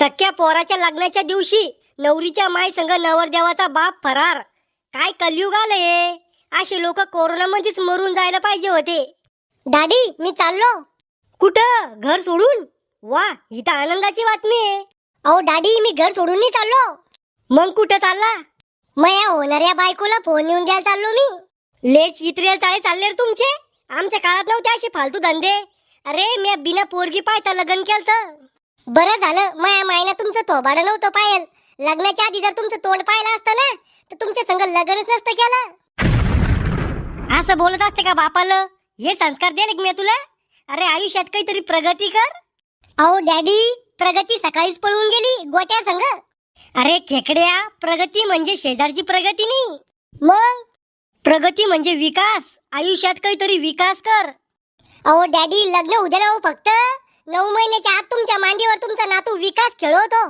सख्या पोराच्या लग्नाच्या दिवशी नवरीच्या माय संग नवरदेवाचा बाप फरार. काय कलयुग आलंय असे लोक कोरोनामध्येच मरून जायला पाहिजे होते. डॅडी मी चाललो. कुठं? घर सोडून? वा इथं आनंदाची बातमी आहे. अहो डॅडी मी घर सोडून नाही चाललो. मग कुठं चालला? मग या होणाऱ्या बायकोला फोन येऊन द्यायला चाललो मी. लेच इत्रेल चाळे चालले रे तुमचे? आमच्या काळात नव्हते असे फालतू धंदे. अरे मी बिना पोरगी पाहता लग्न केलं बरं झालं माया मायनं तुमचं थोबाडं नव्हतं पायल लग्नाच्या आधी जर तुमचं तोंड पाहिलं असतं ना तर तुमच्या संग लग्नच नसतं केलं. असं बोलत असते का बापाला? हे संस्कार देईल की मी तुला? अरे आयुष्यात काहीतरी प्रगती कर. अहो डॅडी प्रगती सकाळीच पळून गेली गोट्या संग. अरे खेकड्या प्रगती म्हणजे शेजारची प्रगती नाही मग? प्रगती म्हणजे विकास. आयुष्यात काहीतरी विकास कर. अहो डॅडी लग्न उद्या हो फक्त. नऊ महिन्याच्या आत तुमच्या मांडीवर तुमचा नातू विकास खेळवतो.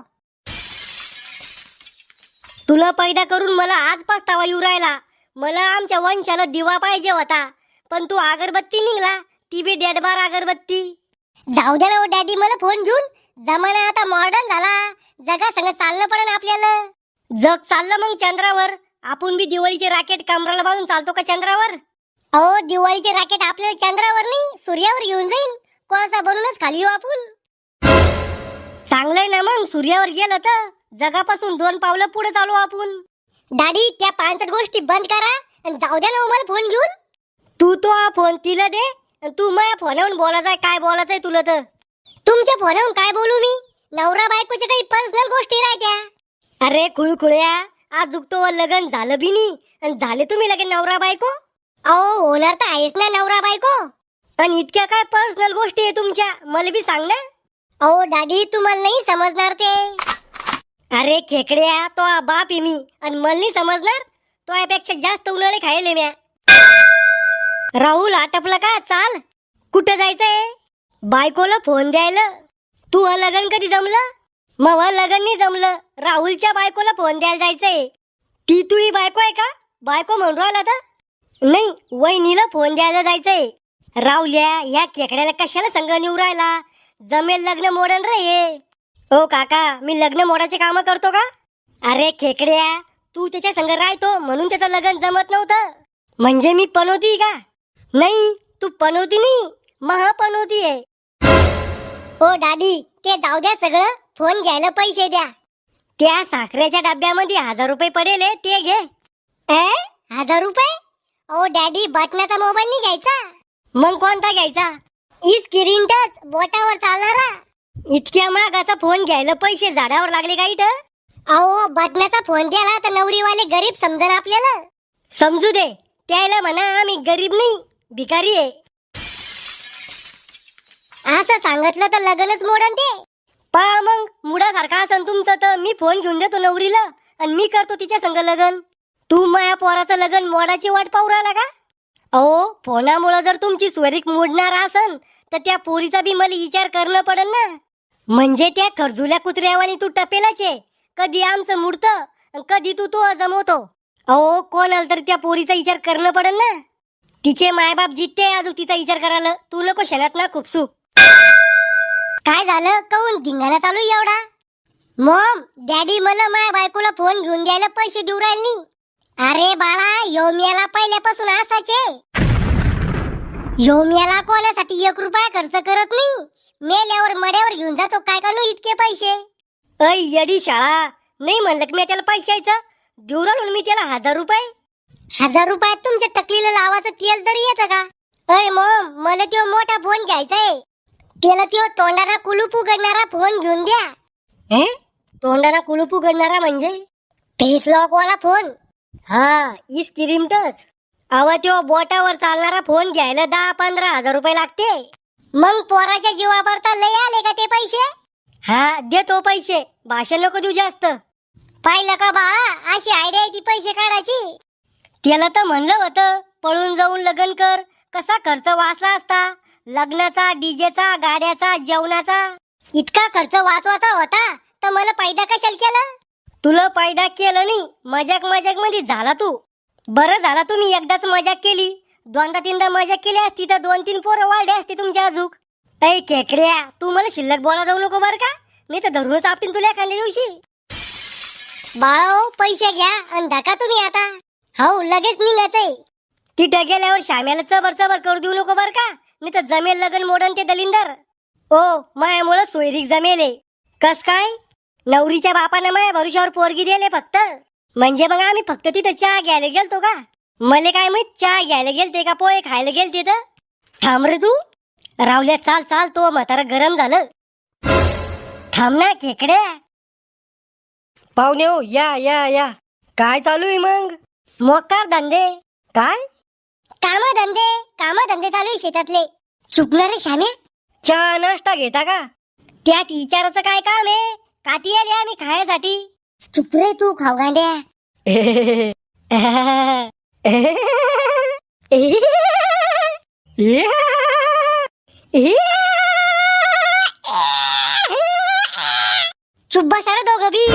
तुला पैदा करून मला आज पस्तावा येऊ राहिला. मला आमच्या वंशाला दिवा पाहिजे होता. पण तू अगरबत्ती निघला. ती बी डेडबार अगरबत्ती. जाऊ द्या ना डॅडी मला फोन घेऊन. जमाना आता मॉडर्न झाला. जगा संग चाललं पडेल आपल्याला. जग चाललं मग चंद्रावर. आपण बी दिवाळीचे राकेट कमराला बांधून चालतो का चंद्रावर? अहो दिवाळीचे राकेट आपल्याला चंद्रावर नाही सूर्यावर घेऊन जाईन. कोळसा बनूनच खाली येऊ आपण. चांगलंय ना मग सूर्यावर गेलं तर. जगापासून दोन पावलं पुढे चालू आपण. डॅडी त्या पांचट गोष्टी बंद करा आणि जाऊ द्या ना मला फोन घेऊन. तू तो हा फोन तिला दे आणि तू माझ्या फोनवरून बोलायचंय काय बोलायचंय तुला तर. तुमच्या फोनवरून काय बोलू मी? नवरा बायकोच्या काही पर्सनल गोष्टी राहत्या. अरे खुळखुळ्या आज तो लग्न झालं बी नाही आणि झाले तुम्ही लगेच नवरा बायको? अहो होणार तर आहेस ना नवरा बायको. आणि इतक्या काय पर्सनल गोष्टी आहे तुमच्या? मला बी सांग ना. अहो दादी तुम्हाला नाही समजणार ते. अरे खेकड्या तो बाप आहे मी. आणि मला नाही समजणार. तो यापेक्षा जास्त उन्हाळे खायले म्या. राहुल आटपला का? चाल. कुठं जायचंय? बायकोला फोन द्यायला. तू हा लग्न कधी जमलं? मग लग्न नाही जमलं. राहुलच्या बायकोला फोन द्यायला जायचंय. ती तू ही बायको आहे का? बायको म्हणून राहिला तर? नाही वहिनीला फोन द्यायला जायचंय. राहुल्या या खेकड्याला कशाला संग निवू राहिला? जमेल लग्न मोडन रे हे. ओ काका मी लग्न मोडाचे काम करतो का? अरे खेकड्या तू त्याच्या संग राहतो म्हणून त्याचं लग्न जमत नव्हतं. म्हणजे मी पनवती का? नाही तू पनवती नाही महापनवती आहे. हो दादी ते जाऊ द्या सगळं फोन घ्यायला पैसे द्या. त्या साखरेच्या डब्यामध्ये हजार रुपये पडेल हे, ते घे. ए हजार रुपये? ओ डॅडी बटनाचा मोबाईल नाही घ्यायचा? मग कोणता घ्यायचा? ई स्क्रीन टच बोटावर चालणारा. इतक्या महागाचा फोन घ्यायला पैसे झाडावर लागले का इथं? अहो बटनाचा फोन द्याला तर नवरीवाले गरीब समजन आपल्याला. समजू दे त्याला म्हणा आम्ही गरीब नाही भिकारी आहे. असं सांगितलं तर लग्नच मोडन ते. पहा मग मुडासारखा असन तुमचं तर मी फोन घेऊन देतो नवरीला आणि मी करतो तिच्या संग लग्न. तू माया पोराचं लग्न मोडाची वाट पाहू राहिला का? अहो फोनामुळं जर तुमची स्वरिक मोडणार असन तर त्या पोरीचा बी मला विचार करणं पडन ना. म्हणजे त्या खरजुल्या कुत्र्यावानी तू टपेलाच आहे कधी आमचं मुडत कधी तू तो जमवतो. अहो कोण आलं तर त्या पोरीचा विचार करणं पडन ना. तिचे मायबाप जिते अजून तिचा विचार करायला तू नको शनात ना खुपसू काय झालं? काऊन? धिंगाणा चालू आहे एवढा? मॉम डॅडी मला माया बायकोला फोन घेऊन द्यायला पैसे देऊ राहिले. नाही अरे बाळा योमियाला पहिल्यापासून असाचे योमियाला कोणासाठी एक रुपया खर्च करत नाही? मेल्यावर मड्यावर घेऊन जातो काय का इतके पैसे? अय येडी शाळा. नाही म्हणलं की मी त्याला पैशायचं देऊ मी त्याला हजार रुपये? हजार रुपयात तुमच्या टकलीला लावाचं तेल तरी येतं का? अय मॉम मला तो मोठा फोन घ्यायचा आहे त्याला तो तोंडाला कुलूप उघडणारा फोन घेऊन द्या. हे? तोंडाला कुलूप उघडणारा म्हणजे? फेस लॉक वाला फोन. हा इस किरीमटच टच. अव तो बोटावर चालणारा फोन घ्यायला दहा पंधरा हजार रुपये लागते. मग पोराच्या जीवावर तर लय आले का ते पैसे? हा दे तो पैसे. भाषण नको देऊ जास्त. पाहिलं का बाळा अशी आयडिया आहे ती पैसे काढायची. त्याला तर म्हणलं होतं पळून जाऊन लग्न कर. कसा खर्च वाचला असता? लग्नाचा डीजेचा गाड्याचा जेवणाचा. इतका खर्च वाचवाचा होता तर मला पैदा कशाला केला? तुला पैदा केलं नाही मजाक मजाकमध्ये झाला तू. बरं झाला तुम्ही एकदाच मजाक केली. दोनदा तीनदा मजाक केली असती तर दोन तीन पोरं वाढले असते तुमच्या अजूक ऐ खेकड्या तू मला शिल्लक बोला जाऊ नको बरं का? मी तर धरूनच आपटीन तुला एखाद्या दिवशी. बाळाओ हो, पैसे घ्या आणि धका तुम्ही आता. हो लगेच निघायचंय. तिथं गेल्यावर श्याम्याला चबर चबर करू देऊ नको बर का? मी तर जमेल लगन मोडन ते दलिंदर. ओ मायामुळं सोयरीक जमेल कस काय? नवरीच्या बापानं माया भरुशावर पोरगी दिले फक्त. म्हणजे मग आम्ही फक्त तिथं चहा घ्यायला गेलतो का? मले काय माहीत चहा घ्यायला गेलते का पोहे खायला गेलते तर? थांब रे तू. रावल्या चाल चाल तो म्हातारा गरम झालं. थांब ना खेकड्या पाहुणे हो या या या. काय चालू आहे मग? मोकार धंदे. काय? काम धंदे काम धंदे चालू आहे शेतातले. चुकणार रे श्याम्या. चहा नाश्ता घेता का? त्यात विचाराचं काय काम आहे? काती आले आम्ही खायासाठी चुप रे तू खाऊ गांड्या. चुप बसा दोघं बी.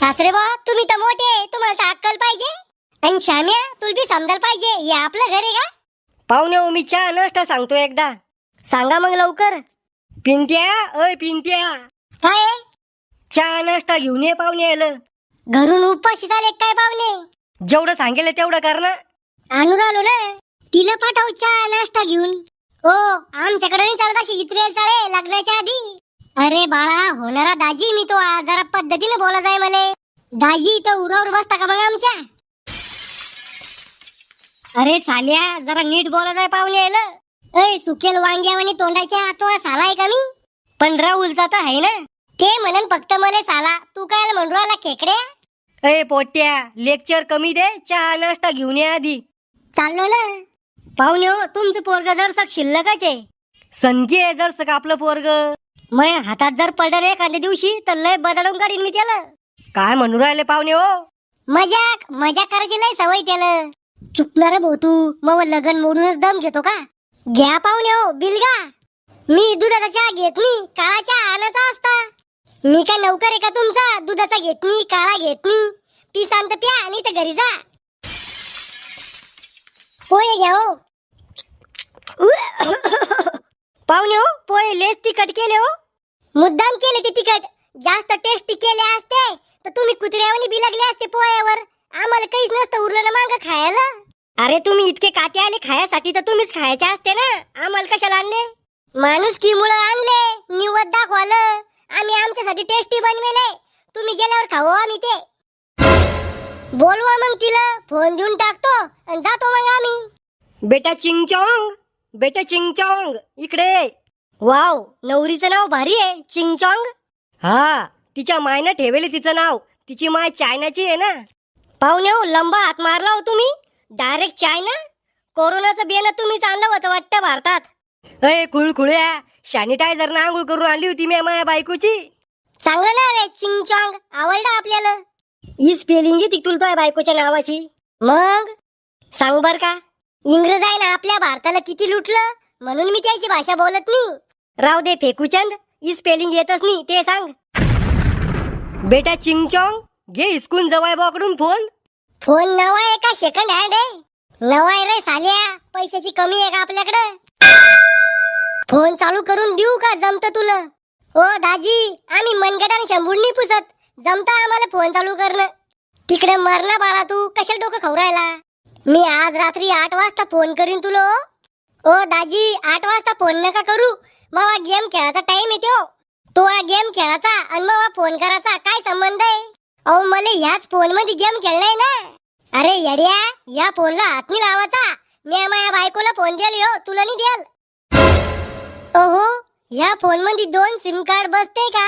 सासरे बा तुम्ही तर मोठे तुम्हाला तर अक्कल पाहिजे. आणि श्याम्या तुला बी समजायला पाहिजे हे आपलं घर आहे का? पाहुणे हो मी चहा नाश्ता सांगतो एकदा. सांगा मग लवकर. पिंट्या अय पिंट्या. काय? चहा नाश्ता घेऊन ये पाहुणे आलं घरून उपाशी झाले काय पाहुणे? जेवढं सांगेल तेवढं कर ना. आणून आलो ना. तिला पाठव चहा नाश्ता घेऊन. हो आमच्याकडे नाही चालत अशी इतरेल चाळे लग्नाच्या आधी. अरे बाळा होणारा दाजी मी तो आ- जरा पद्धतीने बोला जाय मले. दाजी इथं उरावर बसता का मग आमच्या? अरे साल्या जरा नीट बोला जाय पाहुणे यायला. अय सुकेल वांग्यावानी तोंडाच्या आतवा साला आहे का मी? पण राहुलचा तर आहे ना. ते म्हणन फक्त मले साला तू काय म्हणून राहिला खेकड्या अय पोट्या लेक्चर कमी दे चहा नाश्ता घेऊन ये आधी. चाललो ना. पाहुणे हो तुमचं पोरग जर शिल्लकच आहे संधी आहे जर का आपलं पोरग. मग हातात जर पडलं एखाद्या दिवशी तर लय बदलून काढीन मी त्याला. काय म्हणू राहिले पाहुणे हो मजाक मजाक करायची लय सवय त्याला. चुकणार भाऊ तू मग लगन मोडूनच दम घेतो का? घ्या पाहुणे हो बिलगा. मी दुधाचा चहा घेत नाही काळा चहा आणायचा असता. मी काय नौकर आहे का तुमचा? दुधाचा घेत नाही काळा घेत नाही पी शांत प्या आणि तर घरी जा. पोहे घ्या हो. पाहुणे हो पोहे लेस तिखट केले हो. मुद्दाम केले ते तिखट. जास्त टेस्टी केले असते तर तुम्ही कुत्र्यावानी बिलगले असते पोह्यावर. आम्हाला काहीच नसतं उरलं ना मांग खायला. अरे तुम्ही इतके काटे आले खायासाठी तर तुम्हीच खायचे असते ना. आम्हाला कशाला आणले? माणूस की मुळे आणले. निवत दाखवालं. आम्ही आमच्यासाठी टेस्टी बनवेले तुम्ही गेल्यावर खाऊ आम्ही ते. बोलवा मग तिला फोन देऊन टाकतो आणि जातो मग आम्ही. बेटा चिंगचॉंग बेटा चिंगचॉंग इकडे. वाव नवरीचं नाव भारी आहे चिंगचॉंग. हा तिच्या मायनं ठेवेले तिचं नाव. तिची माय चायनाची आहे ना. पाहुणे हो लंबा हात मारला हो तुम्ही. Direct China. कोरोनाचं बियाणं तुम्हीच आणलं होतं वाटतं भारतात. अय खुळखुळ्या सॅनिटायझर ना आंघोळ करून आणली होती मी माझ्या बायकोची. चांगलं नाव आहे चिंगचॉंग. आवडलं आपल्याला. ही स्पेलिंग येते तुला तुझ्या बायकोच्या नावाची. मग? सांग बर का? इंग्रज आहे ना आपल्या भारताला किती लुटलं? म्हणून मी त्याची भाषा बोलत नाही. राव दे फेकूचंद ही स्पेलिंग येतच नाही ते सांग. बेटा चिंगचॉंग घे हिसकून जवाय बाकडून फोन. फोन नवा आहे का? सेकंड हँड आहे. नवा आहे रे साल्या. पैशाची कमी आहे का आपल्याकडे? फोन चालू करून देऊ का? जमत तुला? हो दाजी. आम्ही मनगट आणि शंभून पुसत. जमता आम्हाला फोन चालू करणं. तिकडे मरला बाळा तू. कशाला डोकं खाऊ राहिला मी आज रात्री आठ वाजता फोन करीन तुला ओ दाजी. आठ वाजता फोन नका करू. मग गेम खेळायचा टाइम येतो तो हा गेम खेळायचा आणि मग फोन करायचा. काय संबंध आहे? अहो मला ह्याच फोनमध्ये गेम खेळलाय ना. अरे येड्या. या फोनला हात नाही लावायचा. मी माझ्या बायकोला फोन द्याल हो तुला नाही द्याल? ओहो या फोनमध्ये दोन सिम कार्ड बसते का?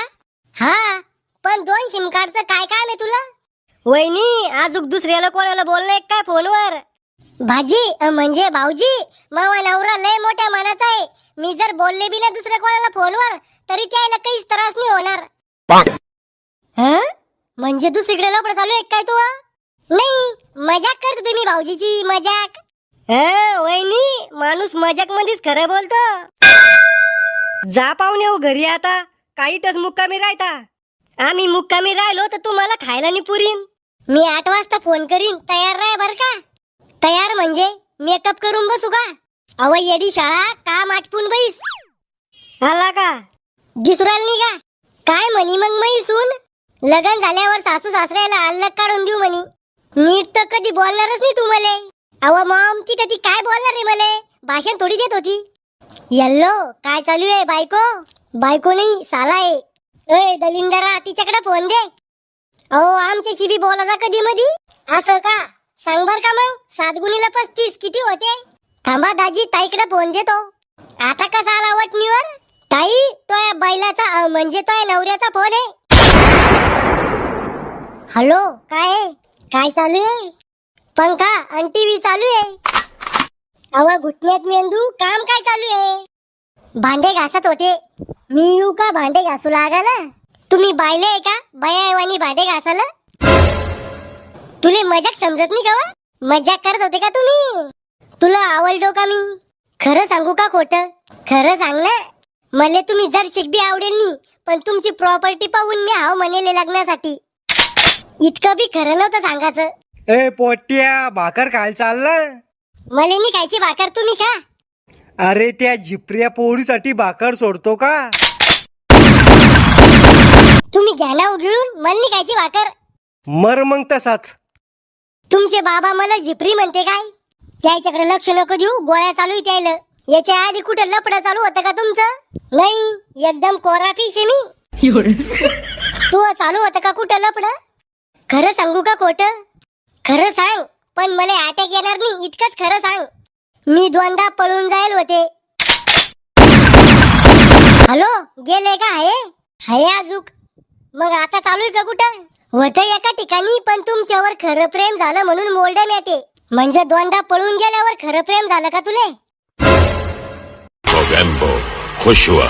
हा पण दोन सिम कार्डचं काय काम आहे तुला? वहिनी अजून दुसऱ्याला कोणाला बोलणं काय फोनवर? भाजी म्हणजे भाऊजी मावा नवरा लय मोठ्या मनाचा आहे. मी जर बोलले बी ना दुसऱ्या कोणाला फोनवर तरी त्याला काहीच त्रास नाही होणार. हं? म्हणजे दुसरीकडे लपड चालू आहे काय तू नाही मजाक करतो तुम्ही भाऊजीची मजाक. वहिनी माणूस मजाक मध्येच खरं बोलतो. जा पाहुणे हो घरी आता काहीटच मुक्कामी राहता. आम्ही मुक्कामी राहिलो तर तुम्हाला खायला नाही पुरीन मी आठ वाजता फोन करीन तयार राह बर का? तयार म्हणजे मेकअप करून बसू का? अव येडी शाळा काम आटपून बैस. आला का? दिसराल नाही का काय म्हणी मग मै सून? लग्न झाल्यावर सासू सासऱ्याला अलग काढून देऊ म्हणी. नीट तर कधी बोलणारच नाही तू मला अव मॉम तिथे ती काय बोलणार रे मले? भाषण थोडी देत होती. यल्लो काय चालू आहे बायको? बायको नाही साला आहे. ए दलिंदरा तिच्याकडे फोन दे. अहो आमच्याशी बी बोलायचा कधी मधी? असं का? सांग बर का मग सात गुणीला पस्तीस किती होते? थांबा दाजी ताईकडे फोन देतो. आता कसा आला वटणीवर? ताई तो या बैलाचा म्हणजे तो या नवऱ्याचा फोन आहे. हॅलो काय काय चालू आहे? पंखा आणि टीव्ही चालू आहे. अवा घुटण्यात मेंदू काम काय चालू आहे? भांडे घासत होते. मी येऊ का भांडे घासू लागाला तुम्ही बायले आहे का? बयावानी भांडे घासाल तुले मजाक समजत नाही का मजाक करत होते का तुम्ही? तुला आवडलो का मी? खरं सांगू का खोट? खरं सांग ना. मले तुम्ही जर शिकबी आवडेल नी पण तुमची प्रॉपर्टी पाहून मी हाव म्हणेले लग्नासाठी. इतकं बी खरं नव्हतं सांगायचं. ए पोट्या भाकर काय चाललं मले नी खायची भाकर तुम्ही का अरे त्या जिप्रिया पोळीसाठी भाकर सोडतो का? तुम्ही घ्या ना उघडून मला नी खायची भाकर. मर मग तसाच. तुमचे बाबा मला झिपरी म्हणते काय? त्याच्याकडे लक्ष नको देऊ गोळ्या चालू त्याला. याच्या आधी कुठे लपड चालू होतं का तुमचं? नाही एकदम कोरा फिश आहे मी तू चालू होतं का कुठं लपड? खरं सांगू का खोट? खरं सांग पण मला अटॅक येणार नाही इतकंच खरं सांग. मी दोनदा पळून जाईल होते. हॅलो गेले का आहे हाय आजूक. मग आता चालू आहे का कुठं? होत एका ठिकाणी पण तुमच्यावर खरं प्रेम झालं म्हणून मोलडम येते म्हणजे दोनदा पळून गेल्यावर खरं प्रेम झालं का तुले? खुश हुआ